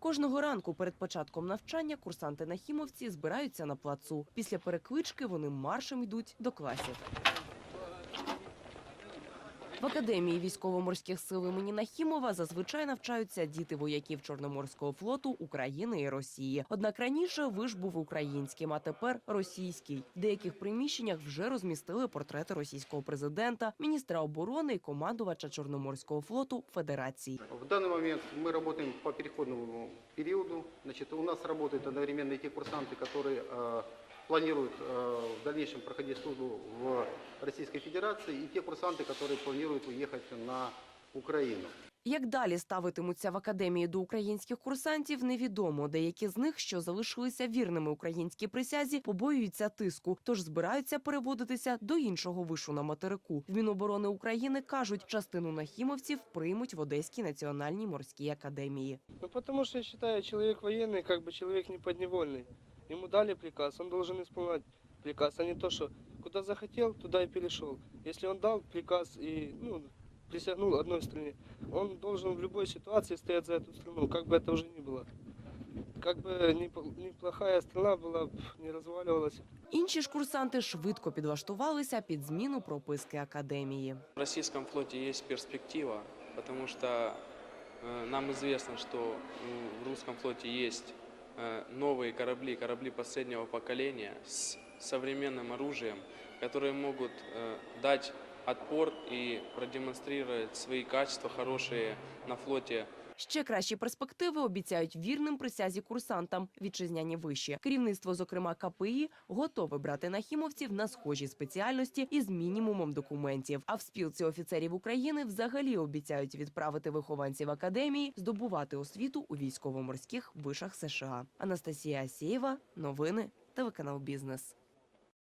Кожного ранку перед початком навчання курсанти нахімовці збираються на плацу. Після переклички вони маршем йдуть до класів. В академії військово-морських сил імені Нахімова зазвичай навчаються діти вояків Чорноморського флоту України і Росії. Однак раніше виш був українським, а тепер російський. В деяких приміщеннях вже розмістили портрети російського президента, міністра оборони і командувача Чорноморського флоту Федерації. В данный момент мы работаем по переходному периоду. Значит, у нас работают одновременно и те курсанты, которые э, планируют э, в дальнейшем проходить службу в Российской Федерации, и те курсанты, которые планируют уехать на Украину. Як далі ставитимуться в академії до українських курсантів, невідомо. Деякі з них, що залишилися вірними українській присязі, побоюються тиску, тож збираються переводитися до іншого вишу на материку. В Міноборони України кажуть, частину нахімовців приймуть в Одеській національній морській академії. Ну, потому что я считаю, человек военный, как бы человек не подневольный. Ему дали приказ, он должен исполнять приказ, а не то, что куда захотел, туда и перешел. Если он дал приказ и ну, присягнул одной стране, он должен в любой ситуации стоять за эту страну, как бы это уже ни было. Как бы непл- неплохая страна была, б, не разваливалась. Інші ж курсанти швидко підлаштувалися під зміну прописки академії. В российском флоте есть перспектива, потому что э, нам известно, что м, в русском флоте есть э, новые корабли, корабли последнего поколения с современным оружием, которые могут э, дать отпор и продемонстрировать свои качества хорошие на флоте Ще кращі перспективи обіцяють вірним присязі курсантам вітчизняні виші. Керівництво, зокрема КПІ, готове брати нахімовців на схожі спеціальності із мінімумом документів. А в спілці офіцерів України взагалі обіцяють відправити вихованців академії здобувати освіту у військово-морських вишах США. Анастасія Асєєва, новини, телеканал Бізнес.